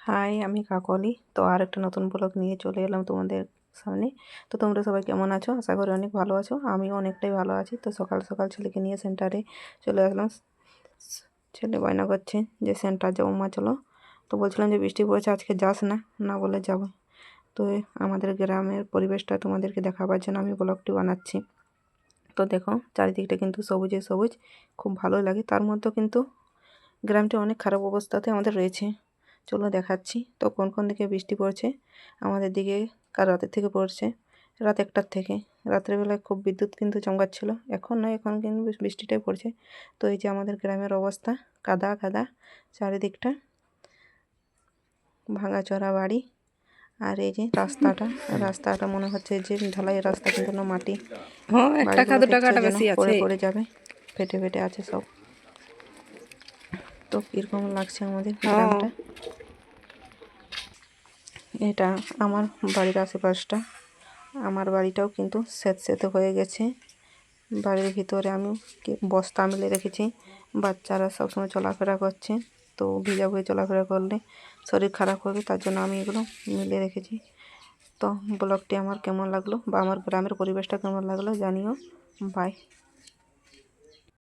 High আমি কাকলি। তো আর একটা নতুন ব্লগ নিয়ে চলে এলাম তোমাদের সামনে। তো তোমরা সবাই কেমন আছো? আশা করি অনেক ভালো আছো। আমিও অনেকটাই ভালো আছি। তো সকাল সকাল ছেলেকে নিয়ে সেন্টারে চলে আসলাম। ছেলে বায়না করছে যে সেন্টার যাব মা চলো। তো বলছিলাম যে বৃষ্টি পড়েছে, আজকে যাস না না বলে যাব। তো আমাদের গ্রামের পরিবেশটা তোমাদেরকে দেখাবার জন্য আমি ব্লগটি বানাচ্ছি। তো দেখো, চারিদিকটা কিন্তু সবুজে সবুজ, খুব ভালো লাগে। তার মধ্যে কিন্তু গ্রামটি অনেক খারাপ অবস্থাতে আমাদের রয়েছে। চলো দেখাচ্ছি। তো কোন কোন দিকে বৃষ্টি পড়ছে? আমাদের দিকে কাল রাতের থেকে পড়ছে। রাত একটার থেকে। রাত্রেবেলায় খুব বিদ্যুৎ কিন্তু চমকাচ্ছিল। এখন নয় এখন কিন্তু বৃষ্টিটাই পড়ছে। তো এই যে আমাদের গ্রামের অবস্থা কাদা কাদা চারিদিকটা। ভাঙাচোরা বাড়ি। আর এই যে রাস্তাটা রাস্তাটা মনে হচ্ছে যে ঢালাই রাস্তা কিন্তু না মাটি। পড়ে পড়ে যাবে। ফেটে ফেটে আছে সব। তো কীরকম লাগছে আমাদের। গ্রামটা? এটা আমার বাড়ির আশেপাশটা। আমার বাড়িটাও কিন্তু স্যাঁতস্যাঁতে হয়ে গেছে। বাড়ির ভিতরে আমি বস্তা মিলে রেখেছি। বাচ্চারা সবসময় চলাফেরা করছে। তো ভিজা হয়ে চলাফেরা করলে শরীর খারাপ হবে, তার জন্য আমি এগুলো মিলে রেখেছি। তো ব্লগটি আমার কেমন লাগল বা আমার গ্রামের পরিবেশটা কেমন লাগল জানিও। বাই